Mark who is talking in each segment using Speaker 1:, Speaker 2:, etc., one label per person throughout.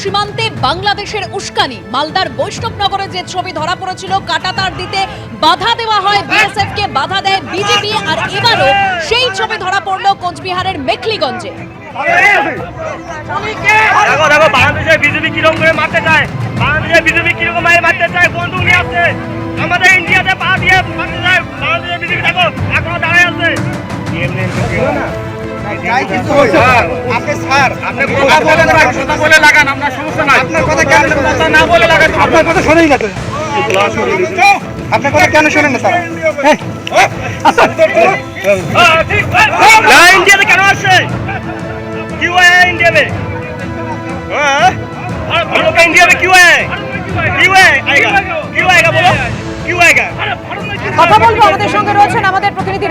Speaker 1: সীমান্তে বাংলাদেশের উস্কানি। মালদার বৈষ্ণবনগরে যে ছবি ধরা পড়েছিল, কাটাতার দিতে বাধা দেওয়া হয় বিএসএফ কে বাধা দেয় বিজেপি, আর এবারও সেই ছবি ধরা পড়ল কোচবিহারের মেখলিগঞ্জে।
Speaker 2: বিজেপি
Speaker 3: আপনার কথা কেন কথা না বলে কেন শোনেন না স্যার?
Speaker 2: হ্যাঁ। আচ্ছা। ইন্ডিয়াতে কেন
Speaker 4: আসে? ইন্ডিয়াতে ইন্ডিয়াতে কিউ আয়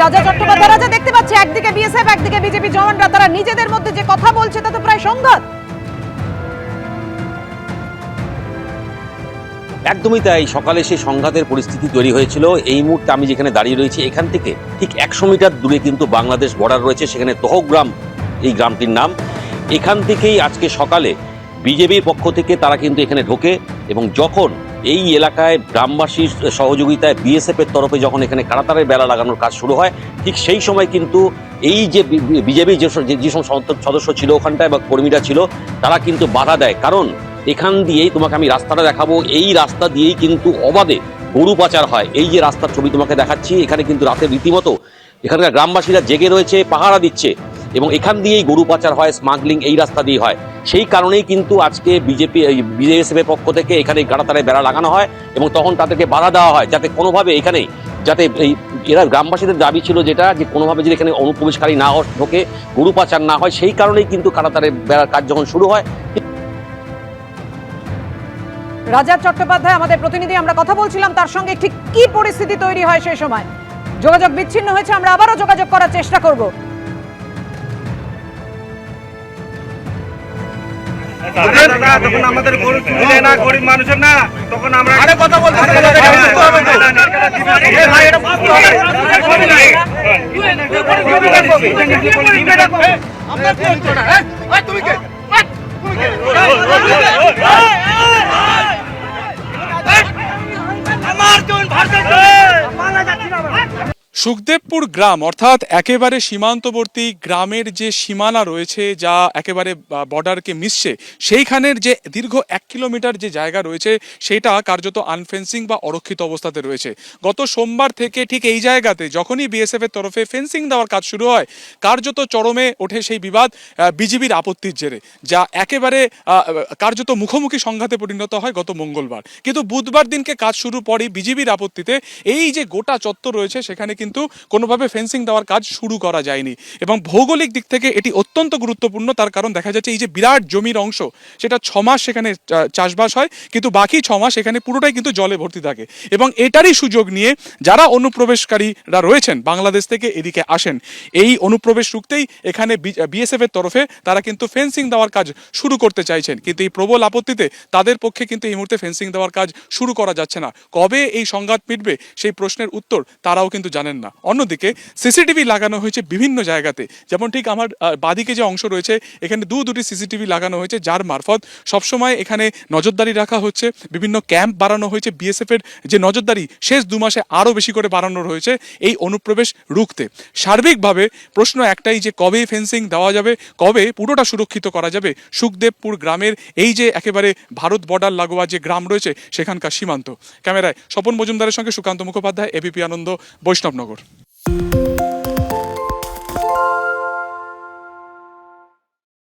Speaker 4: রাজা চট্টোপাধ্যায়, রাজা দেখতে পাচ্ছি, একদিকে বিএসএফ, একদিকে বিজেপি জওয়ানরা, তারা নিজেদের মধ্যে যে কথা বলছে, তা তো প্রায় সংঘাত
Speaker 5: একদমই তাই, সকালে সেই সংঘাতের পরিস্থিতি তৈরি হয়েছিল। এই মুহূর্তে আমি যেখানে দাঁড়িয়ে রয়েছি, এখান থেকে ঠিক একশো মিটার দূরে কিন্তু বাংলাদেশ বর্ডার রয়েছে, সেখানে তহগ্রাম, এই গ্রামটির নাম। এখান থেকেই আজকে সকালে বিজেপির পক্ষ থেকে তারা কিন্তু এখানে ঢোকে এবং যখন এই এলাকায় গ্রামবাসীর সহযোগিতায় বিএসএফ এর তরফে যখন এখানে কারাতারের বেলা লাগানোর কাজ শুরু হয়, ঠিক সেই সময় কিন্তু এই যে বিজেপি যে যে- যে সমস্ত সদস্য ছিল ওখানটায় বা কর্মীরা ছিল, তারা কিন্তু বাধা দেয়। কারণ এখান দিয়েই তোমাকে আমি রাস্তাটা দেখাবো, এই রাস্তা দিয়েই কিন্তু অবাধে গরু পাচার হয়। এই যে রাস্তার ছবি তোমাকে দেখাচ্ছি, এখানে কিন্তু রাতে রীতিমতো এখানকার গ্রামবাসীরা জেগে রয়েছে, পাহারা দিচ্ছে। এবং এখান দিয়েই গরু পাচার হয় স্মাগলিং এই রাস্তা দিয়ে হয়। সেই কারণেই কিন্তু আজকে বিজেপি বিজেএসএফ এর পক্ষ থেকে এখানে গাড়াতারে বেড়া লাগানো হয় এবং তখন তাদেরকে বাধা দেওয়া হয় যাতে কোনোভাবে এখানে যাতে এই এরা গ্রামবাসীদের দাবি ছিল যেটা যে কোনোভাবে যদি এখানে অনুপ্রবেশকারী না ঢোকে, গরু পাচার না হয়, সেই কারণেই কিন্তু কারাতারে বেড়ার কাজ যখন শুরু হয়।
Speaker 4: রাজা চট্টোপাধ্যায়, আমাদের প্রতিনিধি, আমরা কথা বলছিলাম তার সঙ্গে ঠিক কি পরিস্থিতি তৈরি হয় সেই সময়। যোগাযোগ বিচ্ছিন্ন হয়েছে, আমরা আবারও যোগাযোগ করার চেষ্টা করব।
Speaker 3: তখন আমাদের গরু চুরি না গরিব মানুষের না তখন আমরা আরে কথা বলতে
Speaker 2: আমার
Speaker 6: সুখদেবপুর গ্রাম, অর্থাৎ একেবারে সীমান্তবর্তী গ্রামের যে সীমানা রয়েছে যা একেবারে বর্ডারকে মিশছে, সেইখানের যে দীর্ঘ এক কিলোমিটার যে জায়গা রয়েছে, সেটা কার্যত আনফেন্সিং বা অরক্ষিত অবস্থাতে রয়েছে। গত সোমবার থেকে ঠিক এই জায়গাতে যখনই বিএসএফ এর তরফে ফেন্সিং দেওয়ার কাজ শুরু হয়, কার্যত চরমে ওঠে সেই বিবাদ বিজিবির আপত্তির জেরে, যা একেবারে কার্যত মুখোমুখি সংঘাতে পরিণত হয় গত মঙ্গলবার। কিন্তু বুধবার দিনকে কাজ শুরু পরই বিজিবির আপত্তিতে এই যে গোটা চত্বর রয়েছে, সেখানে কিন্তু কোনোভাবে ফেন্সিং দেওয়ার কাজ শুরু করা যায়নি। এবং ভৌগোলিক দিক থেকে এটি অত্যন্ত গুরুত্বপূর্ণ, তার কারণ দেখা যাচ্ছে এই যে বিরাট জমির অংশ, সেটা ছ মাস সেখানে চাষবাস হয়, কিন্তু বাকি ছ মাস এখানে পুরোটাই কিন্তু জলে ভর্তি থাকে। এবং এটারই সুযোগ নিয়ে যারা অনুপ্রবেশকারীরা রয়েছেন বাংলাদেশ থেকে এদিকে আসেন, এই অনুপ্রবেশ রুখতেই এখানে বিএসএফ এর তরফে তারা কিন্তু ফেন্সিং দেওয়ার কাজ শুরু করতে চাইছেন। কিন্তু এই প্রবল আপত্তিতে তাদের পক্ষে কিন্তু এই মুহূর্তে ফেন্সিং দেওয়ার কাজ শুরু করা যাচ্ছে না। কবে এই সংঘাত মিটবে সেই প্রশ্নের উত্তর তারাও কিন্তু জানেন না। অন্যদিকে, সিসিটিভি লাগানো হয়েছে বিভিন্ন জায়গাতে। যেমন ঠিক আমার বাদিকে যে অংশ রয়েছে, এখানে দু, দুটি সিসিটিভি লাগানো হয়েছে, যার মারফত সবসময় এখানে নজরদারি রাখা হচ্ছে। বিভিন্ন ক্যাম্প বাড়ানো হয়েছে, বিএসএফ এর যে নজরদারি, শেষ দু মাসে আরও বেশি করে বাড়ানো রয়েছে এই অনুপ্রবেশ রুখতে। সার্বিকভাবে প্রশ্ন একটাই যে, কবে ফেন্সিং দেওয়া যাবে, কবে পুরোটা সুরক্ষিত করা যাবে? সুখদেবপুর গ্রামের এই যে একেবারে ভারত বর্ডার লাগোয়া যে গ্রাম রয়েছে, সেখানকার সীমান্ত। ক্যামেরায় স্বপন মজুমদারের সঙ্গে Sukanta Mukhopadhyay A B P Ananda Baishnabnagar favor.